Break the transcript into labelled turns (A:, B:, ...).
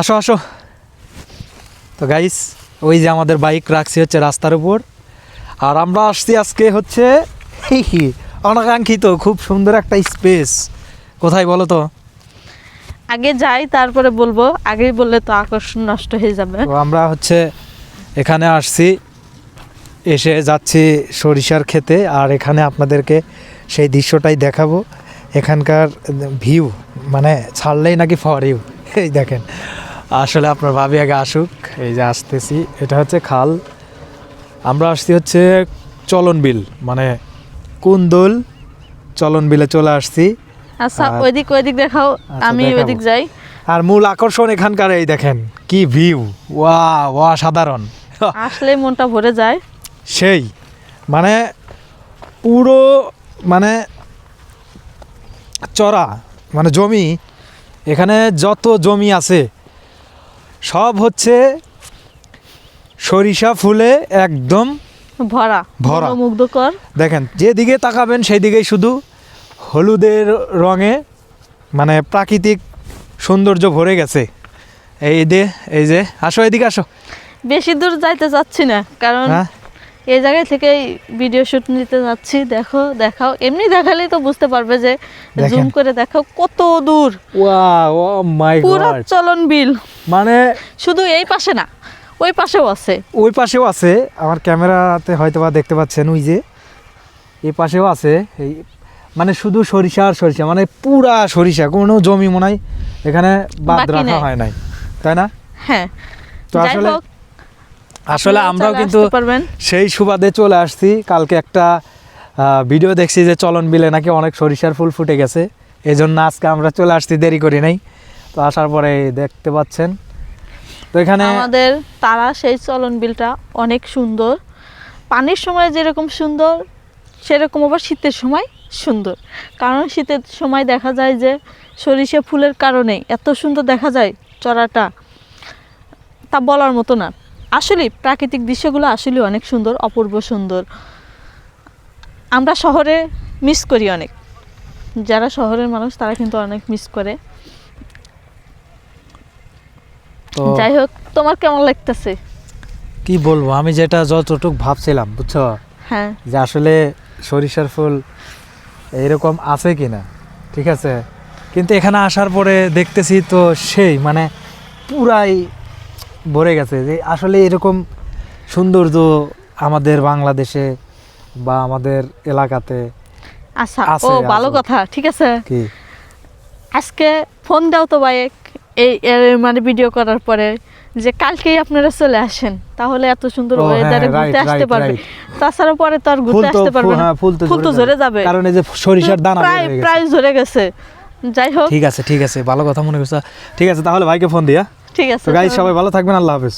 A: আসো আসো। তো গাইস ওই যে আমাদের বাইক রাখছি হচ্ছে রাস্তার উপর। আর আমরা আসছি আজকে হচ্ছে অনাকাঙ্ক্ষিত খুব সুন্দর একটা স্পেস কোথায় বলো তো?
B: আগে যাই তারপরে বলব। আগেই বললে তো আকর্ষণ নষ্ট হয়ে যাবে।
A: তো আমরা হচ্ছে এখানে আসছি এসে যাচ্ছি সরিষার খেতে আর এখানে আপনাদেরকে সেই দৃশ্যটাই দেখাবো। এখানকার ভিউ মানে ছাড়লেই নাকি ফর ইউ এই দেখেন। আসলে আপনার ভাবি আগে আসুক এই যে আসতেছি। এটা হচ্ছে খাল। আমরা আসছি হচ্ছে চলন বিল মানে কুন্দল চলন বিলে চলে আসছি।
B: আচ্ছা ওইদিক ওইদিক দেখাও
A: আচ্ছা,
B: আমি ওইদিক যাই।
A: আর মূল আকর্ষণ এখানকার এই দেখেন কি ভিউ। ওয়া ওয়া সাধারণ
B: আসলে মনটা ভরে যায়।
A: সেই মানে পুরো মানে চড়া মানে জমি। এখানে যত জমি আছে সব হচ্ছে সরিষা ফুলে একদম
B: ভরা
A: ভরা।
B: মুগ্ধকর
A: দেখেন যেদিকে তাকাবেন সেই দিকেই শুধু হলুদের রঙে মানে প্রাকৃতিক সৌন্দর্য ভরে গেছে। এই দে এই যে আসো এদিকে আসো।
B: বেশি দূর যাইতে চাচ্ছি না কারণ
A: হ্যাঁ?
B: এই জায়গায় থেকেই ভিডিও শুট নিতে যাচ্ছি দেখো দেখাও। এমনি দেখালেই তো বুঝতে পারবে যে জুম করে দেখাও কত দূর।
A: ওয়া ও মাই
B: পুরো চলন বিল।
A: মানে
B: শুধু এই পাশে না ওই পাশেও আছে।
A: ওই পাশেও আছে। আমার ক্যামেরাতে হয়তো বা দেখতে পাচ্ছেন ওই যে। এই পাশেও আছে। এই মানে শুধু সরিষা আর সরিষা মানে পুরা সরিষা কোনো জমি মনে হয় এখানে বাদ রাখা হয় নাই। তাই না?
B: হ্যাঁ।
A: তো আসলে আসলে আমরাও কিন্তু সেই সুবাদে চলে আসছি। কালকে একটা ভিডিও দেখছি যে চলন বিলে নাকি অনেক সরিষার ফুল ফুটে গেছে। এই জন্য আজকে আমরা চলে আসছি দেরি করি নাই। তো আসার পরে দেখতে পাচ্ছেন। তো এখানে
B: আমাদের তারা সেই চলন বিলটা অনেক সুন্দর। পানির সময় যেরকম সুন্দর সেরকম আবার শীতের সময় সুন্দর। কারণ শীতের সময় দেখা যায় যে সরিষা ফুলের কারণে এত সুন্দর দেখা যায় চড়াটা। তা বলার মতো না। আসলে প্রাকৃতিক দৃশ্যগুলো আসলে অনেক সুন্দর অপূর্ব সুন্দর। আমরা শহরে মিস করি অনেক। যারা শহরের মানুষ তারা কিন্তু অনেক মিস করে। যাই হোক তোমার কেমন লাগতেছে?
A: কি বলব আমি যেটা যতটুক ভাবছিলাম বুঝছ?
B: হ্যাঁ।
A: যে আসলে সরিষার ফুল এইরকম আছে কি না ঠিক আছে? কিন্তু এখানে আসার পরে দেখতেছি তো সেই মানে পুরাই ভরে গেছে যে আসলে এরকম সৌন্দর্য আমাদের বাংলাদেশে বা আমাদের এলাকাতে
B: আচ্ছা ও ভালো কথা ঠিক আছে।
A: কি?
B: আজকে ফোন দাও তো বাইক এই মানে ভিডিও করার পরে যে কালকেই আপনারা চলে আসেন তাহলে এত সুন্দর
A: ও, হ্যাঁ,
B: ওয়েদারে ঘুরতে আসতে পারবে তাছাড়া পরে তো আর ঘুরতে আসতে পারবে না।
A: হ্যাঁ, ফুল তো
B: ফুল তো ঝরে যাবে।
A: কারণ এই যে সরিষার দানা
B: প্রায় প্রায় ঝরে গেছে। যাই হোক।
A: ঠিক আছে ঠিক আছে ভালো কথা মনে করছ। ঠিক আছে তাহলে ভাইকে ফোন দিয়া
B: ঠিক আছে
A: তো গাইস সবাই ভালো থাকবেন আল্লাহ হাফেজ।